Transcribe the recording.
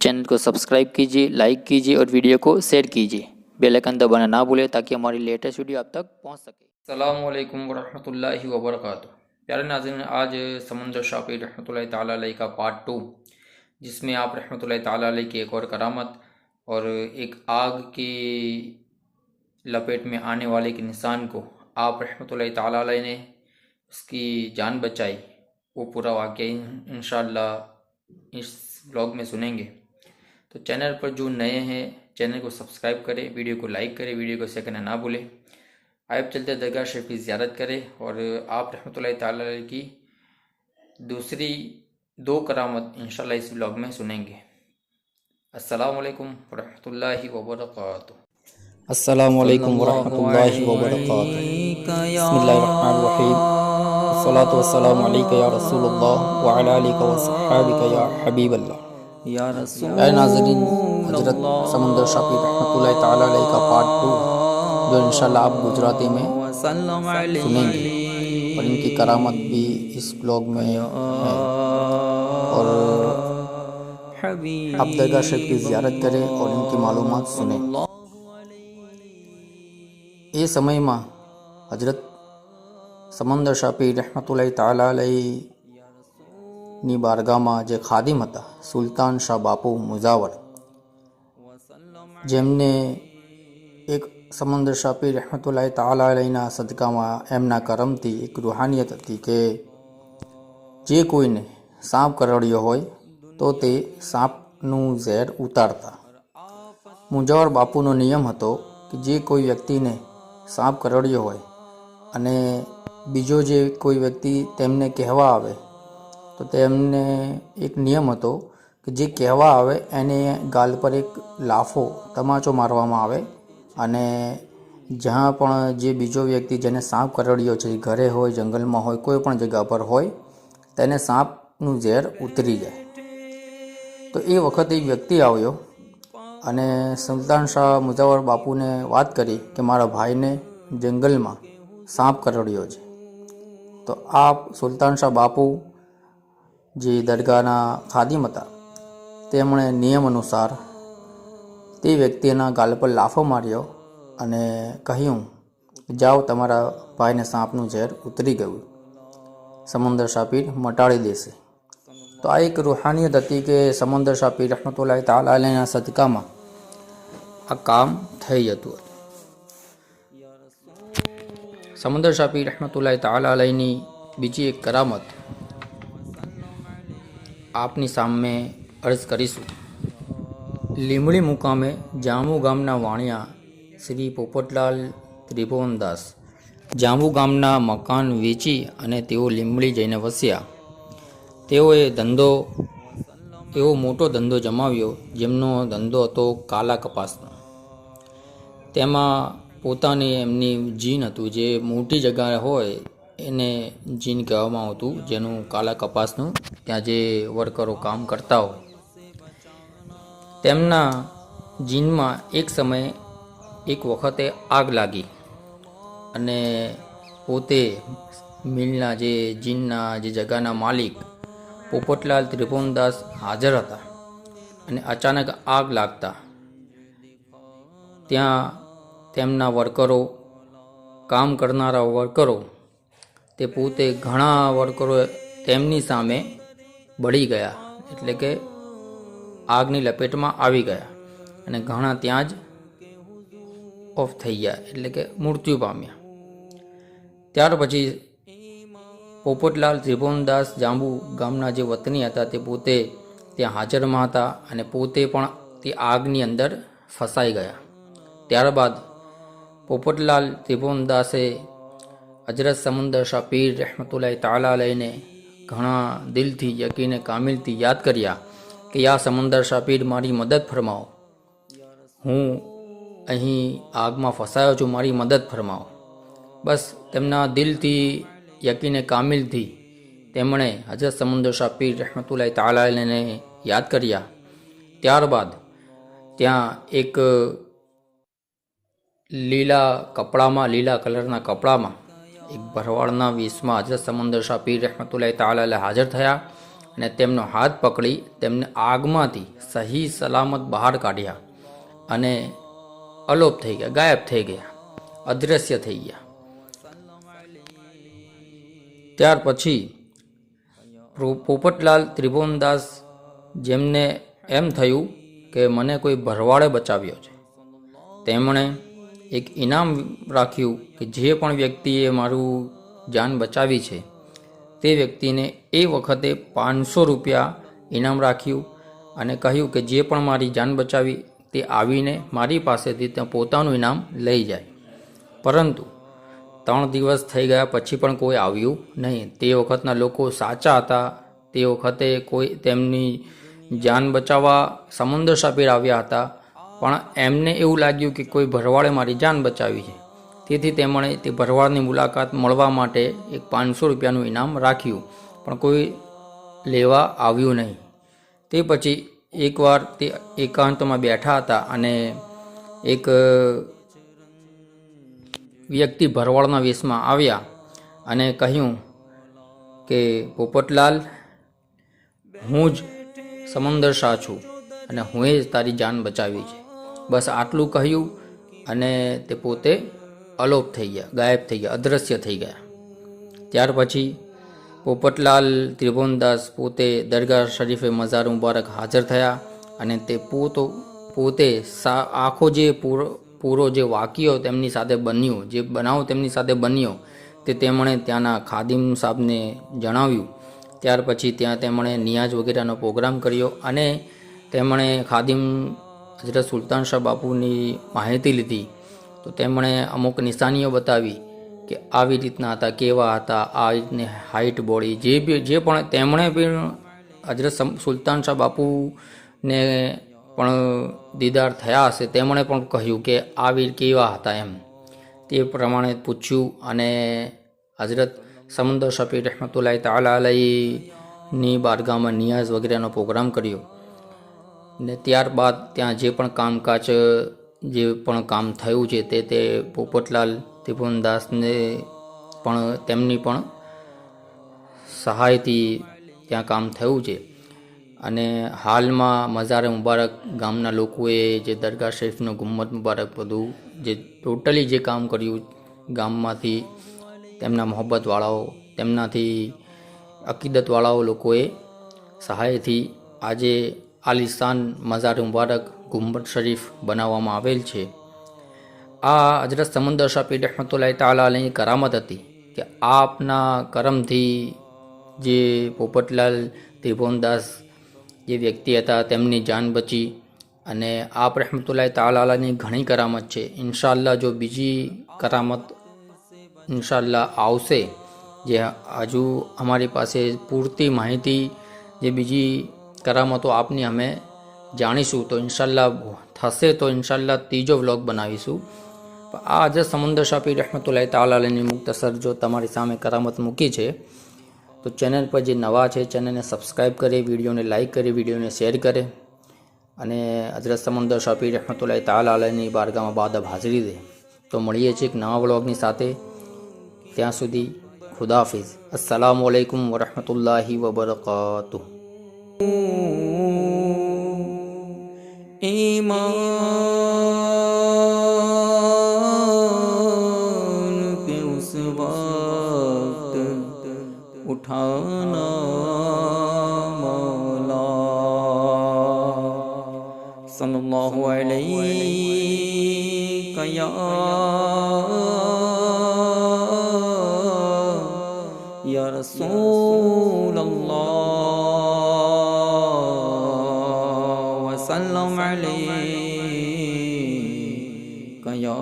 چینل کو سبسکرائب کیجیے لائک کیجیے اور ویڈیو کو شیئر کیجیے بیل آئکن دبانا نہ بولے تاکہ ہماری لیٹسٹ ویڈیو آپ تک پہنچ سکے۔ السلام علیکم ورحمت اللہ وبرکاتہ۔ پیارے ناظرین، آج سمندر شاقی رحمۃ اللہ تعالیٰ علیہ کا پارٹ ٹو جس میں آپ رحمۃ اللہ تعالیٰ علیہ کی ایک اور کرامت اور ایک آگ کی لپیٹ میں آنے والے ایک انسان کو آپ رحمۃ اللہ تعالیٰ علیہ نے اس کی جان بچائی۔ وہ پورا واقعہ انشاءاللہ اس بلاگ میں سنیں گے۔ تو چینل پر جو نئے ہیں چینل کو سبسکرائب کرے ویڈیو کو لائک کرے ویڈیو کو سیکنہ نہ بھولیں۔ آئب چلتے درگاہ شریف کی زیارت کرے اور آپ رحمۃ اللہ تعالیٰ کی دوسری دو کرامت انشاءاللہ اس بلاگ میں سنیں گے۔ السلام علیکم ورحمۃ اللہ وبرکاتہ۔ السلام علیکم ورحمت اللہ وبرکاتہ۔ بسم اللہ الرحمن الرحیم۔ الصلاة والسلام علیکہ یا رسول اللہ وعلا علیکہ وصحابکہ یا حبیب اللہ۔ اے ناظرین حضرت سمندر شاپی رحمت اللہ تعالیٰ علیہ کا پارٹ ٹو جو انشاءاللہ آپ گجراتی میں سنیں گے۔ اور ان کی کرامت بھی اس بلوگ میں ہے۔ اور آپ درگاہ شریف کی زیارت کریں اور ان کی معلومات سنیں۔ یہ سمے حضرت سمندر شاپی رحمت اللہ تعالیٰ علیہ ની બારગામાં જે ખાદિમ હતા, સુલતાન શાહ બાપુ મુઝાવર, જેમને એક સમંદર શાફી રહેમતુલ્લાહ તાલા અલીના સદકામાં એમના કરમથી એક રૂહાનિયત હતી કે જે કોઈને સાપ કરડ્યો હોય, તો તે સાપનું ઝેર ઉતારતા. મુજાવર બાપુનો નિયમ હતો કે જે કોઈ વ્યક્તિને સાપ કરડ્યો હોય અને બીજો જે કોઈ વ્યક્તિ તેમને કહેવા આવે તો તેમને એક નિયમ હતો કે જે કહેવા આવે એને ગાલ પર એક લાફો, તમાચો મારવામાં આવે અને જ્યાં પણ જે બીજો વ્યક્તિ જેને સાપ કરડ્યો છે ઘરે હોય, જંગલમાં હોય, કોઈ પણ જગ્યા પર હોય, તેને સાપનું ઝેર ઉતરી જાય. તો એ વખતે વ્યક્તિ આવ્યો અને સુલતાન શાહ મુજાવર બાપુને વાત કરી કે મારા ભાઈને જંગલમાં સાપ કરડ્યો છે. તો આ સુલતાન શાહ બાપુ જે દરગાહના ખાદિમ હતા. તેમણે નિયમ અનુસાર તે વ્યક્તિના ગાલ પર લાફો માર્યો અને કહ્યું, જાઓ, તમારા ભાઈને સાપનું ઝેર ઉતરી ગયું. સમંદર શાપીર મટાડી દેશે. તો આ એક રૂહાનિયત હતી કે સમંદર શાપી રહમતુલ્લાહ તાલા અલીના સદકામાં આ કામ થઈ જતું હતું. સમંદર શાપી રહમતુલ્લાહ તાલા અલીની બીજી એક કરામત આપની સામે અર્જ કરીશું. લીમડી મુકામે જાંબુ ગામના વાણિયા શ્રી પોપટલાલ ત્રિભુવનદાસ. જાંબુ ગામના મકાન વેચી અને તેઓ લીમડી જઈને વસ્યા. તેઓએ ધંધો એવો મોટો ધંધો જમાવ્યો, જેમનો ધંધો હતો કાલા કપાસનો. તેમાં પોતાની એમની જીન હતું જે મોટી જગ્યા હોય એને જીન કહેવામાં આવતું, જેનું કાલા કપાસનું ત્યાં જે વર્કરો કામ કરતા હોય. તેમના જીનમાં એક સમયે એક વખતે આગ લાગી અને પોતે મિલના જે જીનના જે જગાના માલિક પોપટલાલ ત્રિભુવનદાસ હાજર હતા અને અચાનક આગ લાગતા. ત્યાં તેમના વર્કરો, કામ કરનારા વર્કરો તે પોતે ઘણા વર્કરો તેમની સામે બળી ગયા, એટલે કે આગની લપેટમાં આવી ગયા અને ઘણા ત્યાં જ ઓફ થઈ ગયા, એટલે કે મૃત્યુ પામ્યા. ત્યાર પછી પોપટલાલ ત્રિભુવનદાસ જાંબુ ગામના જે વતની હતા તે પોતે ત્યાં હાજરમાં હતા અને પોતે પણ તે આગની અંદર ફસાઈ ગયા. ત્યારબાદ પોપટલાલ ત્રિભુવનદાસે હજરત સમુંદર શાહ પીર રહેમતુલ્લાહ તાલા લઈને ઘણા દિલથી, યકીને, કામિલથી યાદ કર્યા કે, યા સમુંદર શાહ પીર, મારી મદદ ફરમાવો. હું અહીં આગમાં ફસાયો છું, મારી મદદ ફરમાવો. બસ તેમના દિલથી, યકીને, કામિલથી તેમણે હજરત સમુંદર શાહ પીર રહેમતુલ્લાહ તાલાને યાદ કર્યા. ત્યારબાદ ત્યાં એક લીલા કપડામાં, લીલા કલરના કપડામાં એક ભરવાડના વીસમાં હજરત સમંદર શાહ પીર રહેમતુલ્લાહ તાલા હાજર થયા અને તેમનો હાથ પકડી તેમને આગમાંથી સહી સલામત બહાર કાઢ્યા અને અલોપ થઈ ગયા, ગાયબ થઈ ગયા અદૃશ્ય થઈ ગયા. ત્યાર પછી પોપટલાલ ત્રિભુવનદાસ જેમને એમ થયું કે મને કોઈ ભરવાડે બચાવ્યો છે. તેમણે એક ઇનામ રાખ્યું કે જે પણ વ્યક્તિએ મારું જાન બચાવી છે, તે વ્યક્તિને એ વખતે પાંચસો રૂપિયા ઇનામ રાખ્યું અને કહ્યું કે જે પણ મારી જાન બચાવી તે આવીને મારી પાસેથી ત્યાં પોતાનું ઇનામ લઈ જાય. પરંતુ ત્રણ દિવસ થઈ ગયા પછી પણ કોઈ આવ્યું નહીં. તે વખતના લોકો સાચા હતા. તે વખતે કોઈ તેમની જાન બચાવવા સમુદ્ર સાપીર આવ્યા હતા. પણ એમને એવું લાગ્યું કે કોઈ ભરવાડે મારી જાન બચાવી છે. તેથી તેમણે તે ભરવાડની મુલાકાત મળવા માટે એક પાંચસો રૂપિયાનું ઇનામ રાખ્યું, પણ કોઈ લેવા આવ્યું નહીં. તે પછી એકવાર તે એકાંતમાં બેઠા હતા અને એક વ્યક્તિ ભરવાડના વેશમાં આવ્યા અને કહ્યું કે, પોપટલાલ, હું જ સમંદર શાહ છું અને હું જ તારી જાન બચાવી છે. બસ આટલું કહ્યું અને તે પોતે અલોપ થઈ ગયા, ગાયબ થઈ ગયા અદૃશ્ય થઈ ગયા. ત્યાર પછી પોપટલાલ ત્રિભુવનદાસ પોતે દરગાહ શરીફે મઝાર મુબારક હાજર થયા અને તે પોતો, પોતે સા, આખો જે પૂરો પૂરો જે વાક્યો તેમની સાથે બન્યો, જે બનાવ તેમની સાથે બન્યો, તે તેમણે ત્યાંના ખાદિમ સાહેબને જણાવ્યું. ત્યાર પછી ત્યાં તેમણે નિયાજ વગેરેનો પ્રોગ્રામ કર્યો અને તેમણે ખાદિમ હજરત સુલતાન શાહ બાપુની માહિતી લીધી તો તેમણે અમુક નિશાનીઓ બતાવી કે આવી રીતના હતા, કેવા હતા, આ રીતની હાઇટ બોડી જે બી જે પણ તેમણે પણ હજરત સુલતાન શાહ બાપુને પણ દીદાર થયા હશે, તેમણે પણ કહ્યું કે આવી કેવા હતા એમ. તે પ્રમાણે પૂછ્યું અને હજરત સમંદર શફી રહેમતુલ્લાહ તાલા અલહીની બારગાહમાં નિયાઝ વગેરેનો પ્રોગ્રામ કર્યો. ને ત્યારબાદ ત્યાં જે પણ કામકાજ, જે પણ કામ થયું છે તે તે પોપટલાલ ત્રિભુવનદાસને પણ તેમની પણ સહાયથી ત્યાં કામ થયું છે. અને હાલમાં મઝારે મુબારક ગામના લોકોએ જે દરગાહ શરીફનું ગુમ્મત મુબારક બધું, જે ટોટલી જે કામ કર્યું ગામમાંથી તેમના મોહબ્બતવાળાઓ, તેમનાથી અકીદતવાળાઓ લોકોએ સહાયથી આજે આલિશાન મઝાર મુબારક ગુંબદ શરીફ બનાવવામાં આવેલ છે. આ હજરત સમંદર શાહ પીર રહમતુલ્લાહ કરામત હતી કે આપના કરમથી જે પોપટલાલ ત્રિભુવનદાસ જે વ્યક્તિ હતા તેમની જાન બચી અને આપ રહેમતુલ્લાહ તાલાની ઘણી કરામત છે. ઇન્શાલ્લાહ જો બીજી કરામત ઇન્શાલ્લાહ આવશે, જે હજુ અમારી પાસે પૂરતી માહિતી જે બીજી કરામતો આપની અમે જાણીશું. તો ઇન્શાલ્લાહ થશે તો ઇન્શાલ્લાહ ત્રીજો વ્લોગ બનાવીશું. આ આજે સમંદર શાપી રહેમતુલ્લાહ તાલાની મુક્તસર જો તમારી સામે કરામત મૂકી છે, તો ચેનલ પર જે નવા છે, ચેનલને સબસ્ક્રાઈબ કરે, વિડીયોને લાઇક કરે, વિડીયોને શેર કરે અને હજરત સમંદર શાપી રહેમતુલ્લાહ તાલાની બારગામાં બાદબ હાજરી દે. તો મળીએ છીએ એક નવા વ્લોગની સાથે. ત્યાં સુધી ખુદાફિઝ અસલામ વરહમતુલ્લાહિ વબરકાતુહ. ईमान पे उस वक्त उठाना मौला सल्लल्लाहु अलैहि या या रसूल अल्लाह اللهم عليك يا